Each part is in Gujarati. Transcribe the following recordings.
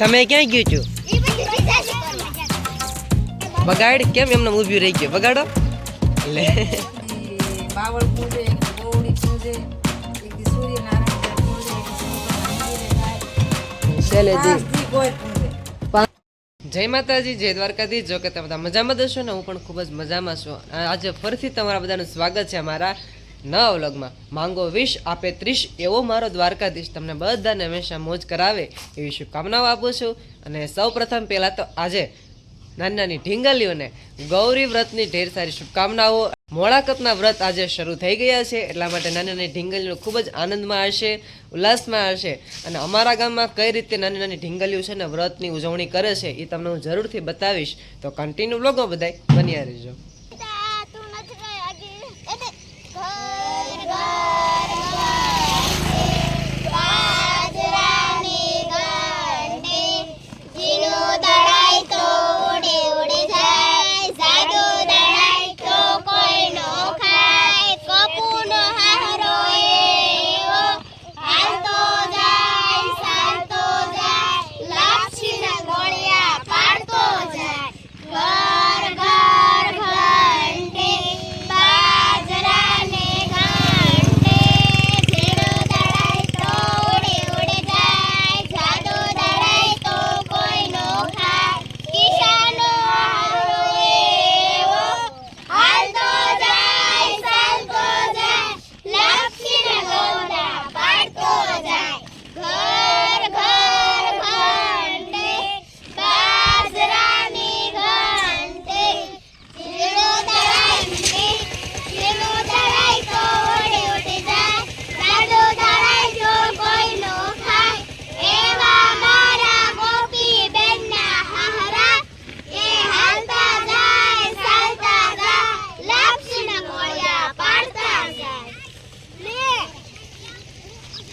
તમે ક્યાં ગયું છું. બગાડ કેમ એમને ઊભી રહી ગયો? બગાડો લે. બાવળ પૂજે ગૌરી પૂજે જય માતાજી જય દ્વારકાધી જો કે તમે બધા મજામાં દશો ને હું પણ ખૂબ જ મજામાં છું. આજે ફરીથી તમારા બધાનું સ્વાગત છે અમારા નવા વ્લોગમાં માંગો વીસ આપે ત્રીસ એવો મારો દ્વારકાધીશ તમને બધાને હંમેશા મોજ કરાવે એવી શુભકામનાઓ આપું છું. અને સૌ પ્રથમ પહેલાં તો આજે નાની નાની ઢીંગલીઓને ગૌરી વ્રતની ઢેર સારી શુભકામનાઓ. મોળાકતના વ્રત આજે શરૂ થઈ ગયા છે, એટલા માટે નાની નાની ઢીંગલીઓ ખૂબ જ આનંદમાં હશે, ઉલ્લાસમાં હશે. અને અમારા ગામમાં કઈ રીતે નાની નાની ઢીંગલીઓ છે ને વ્રતની ઉજવણી કરે છે એ તમને હું જરૂરથી બતાવીશ. તો કન્ટિન્યુ બ્લોગો બધાય બન્યા રહેજો.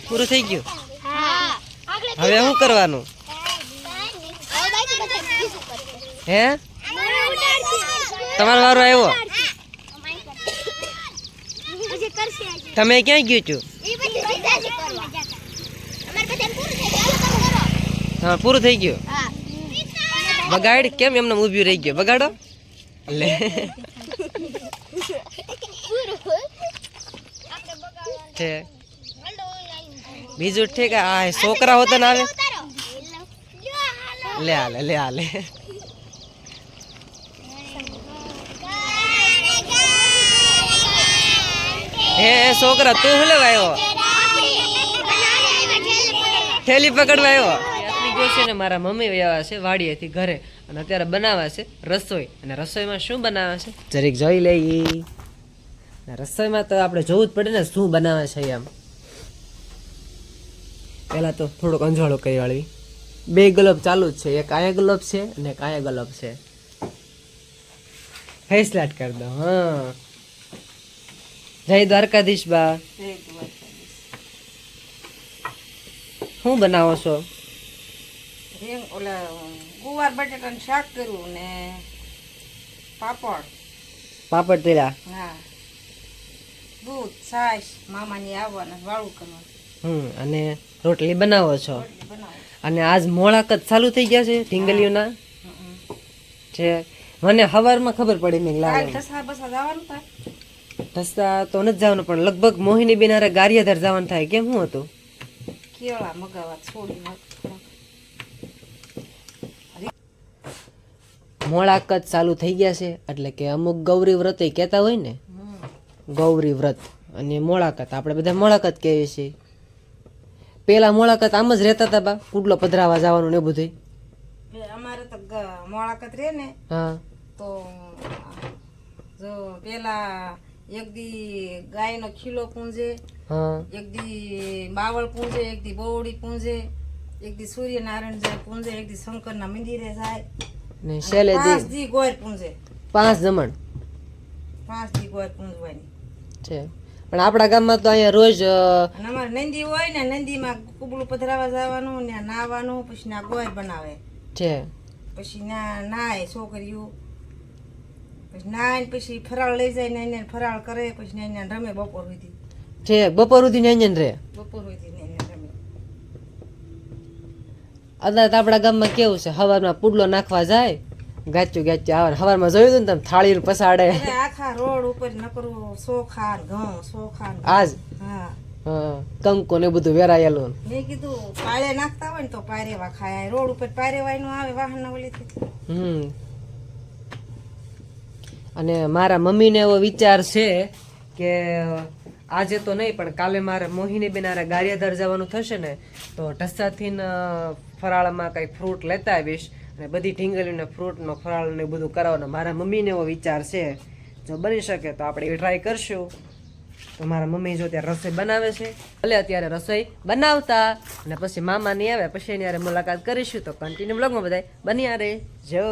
પૂરું થઈ ગયું? હવે શું કરવાનું? હે? તમારો વારો આવ્યો. તમે ક્યાં ગયું છું. હા પૂરું થઈ ગયું? બગાડ કેમ એમને ઊભી રહી ગયો? બગાડો. લે. છે. બીજું ઠીક આ છોકરા હોતા ના આવે. લે આલે લે આલે હે એ છોકરા તું શું લેવા આવ્યો? થેલી પકડવા આવ્યો? ગયો છે ને મારા મમ્મી આવ્યા છે વાડીએથી ઘરે. અને અત્યારે બનાવે છે રસોઈ. અને રસોઈમાં શું બનાવે છે? જરીક જોઈ લઈ ને રસોઈમાં તો આપણે જોવું જ પડે ને શું બનાવે છે એમ. પહેલા તો થોડોક અંજવાળો કરી વાળવી. બે ગલબ ચાલુ જ છે. એક આયા ગલોબ છે અને એક આયા ગલોબ છે. ફેસ લાટ કરી દો હા. જય દ્વારકાધીશ બા. શું બનાવો છો? ઓલા ગુવાર બટેટાનું શાક કર્યું ને પાપડ. પાપડ તેલા? હા. દૂધ છાશ મામાની આવવાના વાળું કરવાનું. હમ અને રોટલી બનાવો છો? અને આજ મોળાકત ચાલુ થઈ ગયા છે ઢીંગલીઓના? છે મને સવારમાં ખબર પડી મેં લાગે ઠસા બસા જવાનું થાય. રસ્તા તો નથી જવાનું પણ લગભગ મોહિની બિનારે ગારિયાધાર જવાનું થાય કેમ? શું હતું? કેળા મગાવા છોડી મોળાકત ચાલુ થઈ ગયા છે એટલે કે અમુક ગૌરી વ્રત કહેતા હોય ને? ગૌરી વ્રત અને મોળાકત આપણે બધા મોળાકત કહીએ છીએ. પેલા મોળાકત આમ જ રહેતા હતા બા કુડલો પધરાવા જવાનું ને બધું અમારે તો મોળાકત રે ને હા. તો જો પેલા એક દી ગાયનો ખીલો પૂંજે એક દી બાવળ પૂંજે એક દી બોવડી પૂંજે એક દી સૂર્યનારાયણ જાય પૂંજે એક દી શંકરના મંદિરે જાય. ને પાંચ દી ગોર પૂંજે. પાંચ જમણ પાંચ દી ગોર પૂંજવાની. છે. પણ આપણા ગામમાં તો અહીંયા રોજ અમારે નંદી હોય ને નંદીમાં કુબલું પધરાવા જવાનું ને નાવાનું પછી ના ગોય બનાવે. છે. પછી ના નાય છોકરીઓ. પછી નાય પછી ફરાળ લઈ જાય ને એને ફરાળ કરે પછી એને રમે બપોર સુધી. છે બપોર સુધી ને અહીંયા રહે. રે બપોર સુધી ને રમે. અત્યારે આપણા ગામમાં કેવું છે? હવારમાં પુડલો નાખવા જાય ગાચ્યું ગાચ્યું આવે હવારમાં જોયું હતું ને તમે થાળી પસાડે આખા રોડ ઉપર નકરું સોખાર ઘઉં સોખાર. આજ? હા. ને બધું વેરાયેલું મેં કીધું પાળે નાખતા હોય ને તો પારેવા ખાય. રોડ ઉપર પારેવાયનું આવે વાહન ના ઓલીથી હમ. અને મારા મમ્મીને એવો વિચાર છે કે આજે તો નહીં પણ કાલે મારે મોહિની બેન હારે ગારિયાધાર જવાનું થશે ને તો ઢસ્સાથી ફરાળમાં કઈ ફ્રૂટ લેતા આવીશ. અને બધી ઢીંગલીને ફ્રૂટનો ફરાળ ને બધું કરાવવાનો મારા મમ્મીને એવો વિચાર છે. જો બની શકે તો આપણે એ ટ્રાય કરશું. તો મારા મમ્મી જો ત્યારે રસોઈ બનાવે છે, ભલે અત્યારે રસોઈ બનાવતા અને પછી મામા નહીં આવે, પછી એની યારે મુલાકાત કરીશું તો કન્ટિન્યુ બ્લોગમાં બધાય બન્યા રે. જો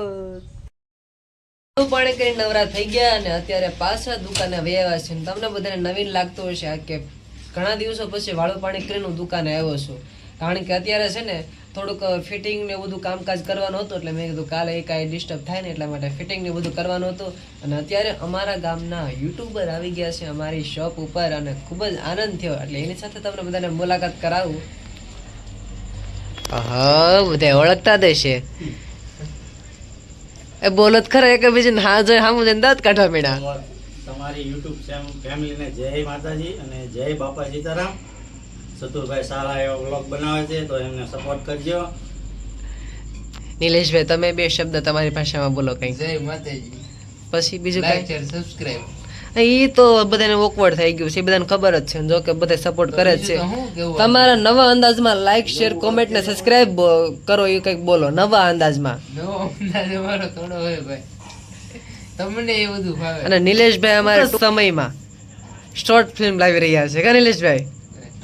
પાણી કઈ નવરા થઈ ગયા અને અત્યારે પાછા દુકાને વ્યવા છે તમને બધાને નવીન લાગતું હશે કે ઘણા દિવસો પછી વાળું પાણી કરીને દુકાને આવ્યો છું. કારણ કે અત્યારે છે ને થોડુંક ફિટિંગ ને બધું કામકાજ કરવાનું હતું એટલે મેં કીધું કાલે કાંઈ ડિસ્ટર્બ થાય ને એટલા માટે ફિટિંગ ને બધું કરવાનું હતું. અને અત્યારે અમારા ગામના યુટ્યુબર આવી ગયા છે અમારી શોપ ઉપર અને ખૂબ જ આનંદ થયો. એટલે એની સાથે તમને બધાને મુલાકાત કરાવું. હા બધા ઓળખતા દેશે એ બોલો જ ખરા એક બીજા હા જોઈ હા મુજે દાંત કાઢવા મેળા તમારી યુટ્યુબ ફેમિલીને જય માતાજી અને જય બાપા સીતારામ. ચતુરભાઈ સારા એવો બ્લોગ બનાવે છે તો એમને સપોર્ટ કરજો. નિલેશભાઈ તમે બે શબ્દ તમારી ભાષામાં બોલો કઈ. જય માતાજી. પછી બીજું લાઈક કઈ? શેર સબસ્ક્રાઇબ એ તો બધાને ઓકવર્ડ થઈ ગયું છે એ બધાને ખબર જ છે જો કે બધા સપોર્ટ કરે જ છે. તમારા નવા અંદાજમાં લાઈક શેર કોમેન્ટ ને સબસ્ક્રાઇબ કરો એ કંઈક બોલો નવા અંદાજમાં. નવો અંદાજ અમારો થોડો હોય ભાઈ. તમને એ બધું ભાવે. અને નિલેશભાઈ અમારા સમયમાં શોર્ટ ફિલ્મ લાવી રહ્યા છે કા નિલેશભાઈ?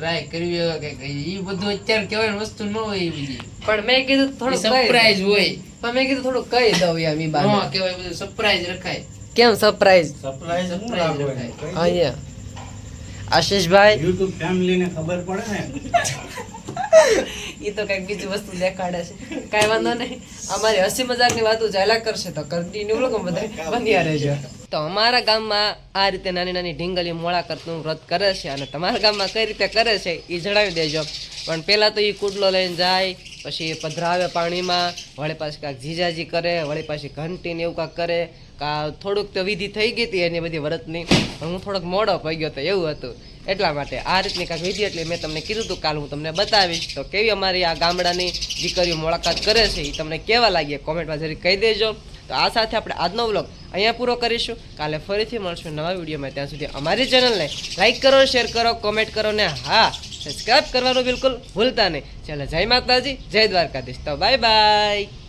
ટ્રાય કરવી હોય કે એ બધું અત્યારે કહેવાય વસ્તુ ન હોય એવી બીજી પણ મેં કીધું થોડું સરપ્રાઈઝ હોય. પણ મેં કીધું થોડું કહી દઉં યાર મી ન બાને કહેવાય બધું સરપ્રાઈઝ રખાય. કેમ સરપ્રાઈઝ સરપ્રાઈઝ રખાય. અહીંયા આશીષભાઈ? યુટ્યુબ ફેમિલીને ખબર પડે ને? એ તો કંઈક બીજી વસ્તુ દેખાડે છે. કાંઈ વાંધો નહીં. અમારી હસી મજાકની વાતો ચાલ્યા કરશે તો કન્ટિન્યુ લોકો બધા બન્યા રહેજો. તો અમારા ગામમાં આ રીતે નાની નાની ઢીંગલી મોળા કરતું વ્રત કરે છે અને તમારા ગામમાં કઈ રીતે કરે છે એ જણાવી દેજો. પણ પહેલાં તો એ કુડલો લઈને જાય, પછી પધરાવે પાણીમાં, વળી પાછી કાંઈક જીજાજી કરે, વળી પાછી ઘંટી ને એવું કાંઈક કરે. કા થોડુંક તો વિધિ થઈ ગઈ હતી એની બધી વ્રતની, પણ હું થોડોક મોડો પડી ગયો હતો એવું હતું. એટલા માટે આ રીતની કાંઈક વિધિ એટલે મેં તમને કીધું હતું, કાલ હું તમને બતાવીશ. તો કેવી અમારી આ ગામડાની દીકરીઓ મુલાકાત કરે છે એ તમને કેવા લાગે કોમેન્ટમાં જરી કહી દેજો. તો આ સાથે આપણે આજનો વ્લોગ અહીંયા પૂરો કરીશું. કાલે ફરીથી મળશું નવા વિડીયોમાં. ત્યાં સુધી અમારી ચેનલને લાઇક કરો શેર કરો કોમેન્ટ કરો ને હા સબસ્ક્રાઈબ કરવાનું બિલકુલ ભૂલતા નહીં. ચાલો, જય માતાજી, જય દ્વારકાધીશ. તો બાય બાય